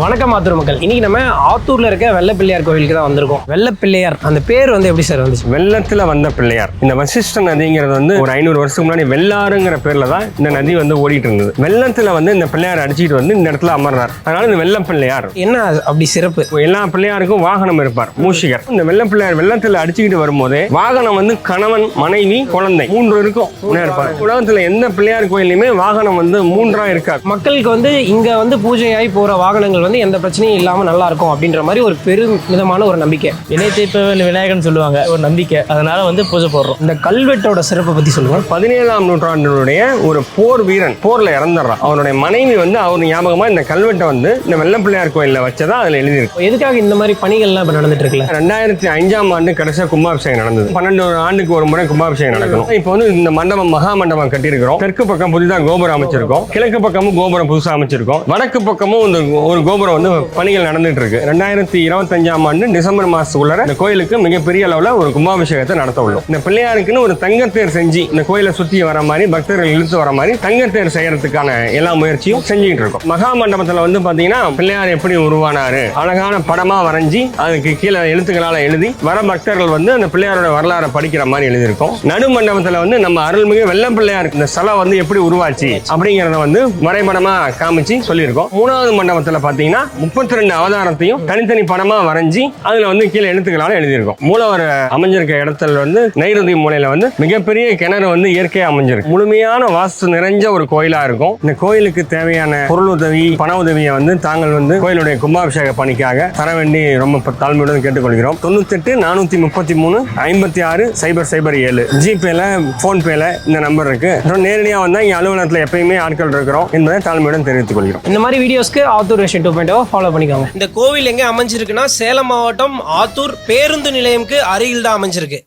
வணக்கம் ஆத்தூர் மக்கள். இன்னைக்கு நம்ம ஆத்தூர்ல இருக்க வெள்ளப்பிள்ளையார் கோவிலுக்கு தான் வந்திருக்கோம். வெள்ளப்பிள்ளையார் அந்த பேர் வந்து எப்படி சார் வந்துச்சு? வெள்ளத்துல வந்த பிள்ளையார். இந்த வசிஷ்ட நதிங்கிறது வந்து ஒரு ஐநூறு வருஷத்துக்கு முன்னாடி வெள்ளாறுங்கிற பேர்ல தான் இந்த நதி வந்து ஓடிட்டு இருந்தது. வெள்ளத்துல வந்து இந்த பிள்ளையார் அடிச்சிட்டு வந்து இந்த இடத்துல அமர்றார். அதனால இந்த வெள்ள பிள்ளையார். என்ன அப்படி சிறப்பு. எல்லா பிள்ளையாருக்கும் வாகனம் இருப்பார் மூஷிகர். இந்த வெள்ள பிள்ளையார் வெள்ளத்துல அடிச்சுக்கிட்டு வரும்போதே வாகனம் வந்து கணவன் மனைவி குழந்தை மூன்று இருக்கும் முன்னே இருப்பார். உலகத்துல எந்த பிள்ளையார் கோயிலையுமே வாகனம் வந்து மூன்றா இருக்காது. மக்களுக்கு வந்து இங்க வந்து பூஜையாகி போற வாகனங்கள் வந்து எந்த பிரச்சனையும் இல்லாம நல்லா இருக்கும் அப்படின்ற மாதிரி ஒரு பெரும் விதமான ஒரு நம்பிக்கை. வினை தீர்ப்பவன் விநாயகன் சொல்லுவாங்க ஒரு நம்பிக்கை. அதனால வந்து பூஜை போடுறோம். இந்த கல்வெட்டோட சிறப்பை பத்தி சொல்லுங்க. பதினேழாம் நூற்றாண்டினுடைய ஒரு போர் வீரன் போர்ல இறந்துடுறான். அவருடைய மனைவி வந்து அவர் ஞாபகமா இந்த கல்வெட்டை வந்து இந்த வெள்ள பிள்ளையார் கோயில்ல வச்சதா அதுல எழுதியிருக்கு. எதுக்காக இந்த மாதிரி பணிகள்லாம் இப்ப நடந்துட்டு இருக்குல்ல? ரெண்டாயிரத்தி அஞ்சாம் ஆண்டு கடைசியா கும்பாபிஷேகம் நடந்தது. பன்னெண்டு ஆண்டுக்கு ஒரு முறை கும்பாபிஷேகம் நடக்கணும். இப்போ வந்து இந்த மண்டபம் மகா மண்டபம் கட்டியிருக்கிறோம். தெற்கு பக்கம் புதிதாக கோபுரம் அமைச்சிருக்கோம். கிழக்கு பக்கமும் கோபுரம் புதுசா அமைச்சிருக்கோம். வடக்கு பக்கமும் இந்த ஒரு கோபுரம் வந்து பணிகள் நடந்துட்டு இருக்கு ரெண்டாயிரத்தி இருபத்தஞ்சாம் ஆண்டு டிசம்பர் மாசத்துக்குள்ள இந்த கோயிலுக்கு மிகப்பெரிய அளவுல ஒரு கும்பாபிஷேகத்தை நடத்த உள்ளோம். இந்த பிள்ளையாருக்குன்னு ஒரு தங்கத்தேர் செஞ்சு இந்த கோயிலை சுத்தி வர மாதிரி பக்தர்கள் இழுத்து வர மாதிரி தங்கத்தேர் செய்யறதுக்கான எல்லா முயற்சியும் செஞ்சுட்டு இருக்கோம். மகா மண்டபத்துல வந்து பாத்தீங்கன்னா பிள்ளையார் எப்படி உருவானாரு அழகான படமா வரைஞ்சி அதுக்கு கீழே எழுத்துக்களால எழுதி வர பக்தர்கள் வந்து அந்த பிள்ளையாரோட வரலாறை படிக்கிற மாதிரி எழுதியிருக்கோம். நடு மண்டபத்துல வந்து நம்ம அருள்மிகு வெள்ளம் பிள்ளையார் இந்த ஸ்தலம் வந்து எப்படி உருவாச்சு அப்படிங்கறத வந்து வரைபடமா காமிச்சு சொல்லியிருக்கோம். மூணாவது மண்டபத்துல பாத்தீங்கன்னா முப்பத்தி ரெண்டு அவதாரத்தையும் தனித்தனி படமா வரைஞ்சி அதுல வந்து கீழே எழுத்துக்களால எழுதியிருக்கோம். மூலவர் அமைஞ்சிருக்க இடத்துல வந்து நைரதி மூலையில வந்து மிகப்பெரிய கிணறு வந்து இயற்கையா அமைஞ்சிருக்கு. முழுமையான வாஸ்து நிறைஞ்ச ஒரு கோயிலா இருக்கும். இந்த கோயிலுக்கு தேவையான பொருள் உதவி பண உதவியை வந்து தாங்கள் வந்து கோயிலுடைய கும்பாபிஷேக பணிக்காக தர வேண்டி ரொம்ப தாழ்மையுடன் கேட்டுக்கொள்கிறோம். தொண்ணூத்தெட்டு நானூத்தி முப்பத்தி மூணு ஐம்பத்தி ஆறு சைபர் சைபர் ஏழு. ஜிபேல போன்பேல இந்த நம்பர் இருக்கு. அப்புறம் நேரடியாக வந்தா இங்க அலுவலகத்தில் எப்பயுமே ஆட்கள் இருக்கிறோம் என்பதை தாழ்மையுடன் தெரிவித்துக் கொள்கிறோம். இந்த மாதிரி வீடியோஸ்க்கு ஆத்தூர் டூ பாயிண்ட் ஃபாலோ பண்ணிக்கோங்க. இந்த கோவில் எங்கே அமைஞ்சிருக்குன்னா சேலம் மாவட்டம் ஆத்தூர் பேருந்து நிலையம்க்கு அருகில் தான் அமைஞ்சிருக்கு.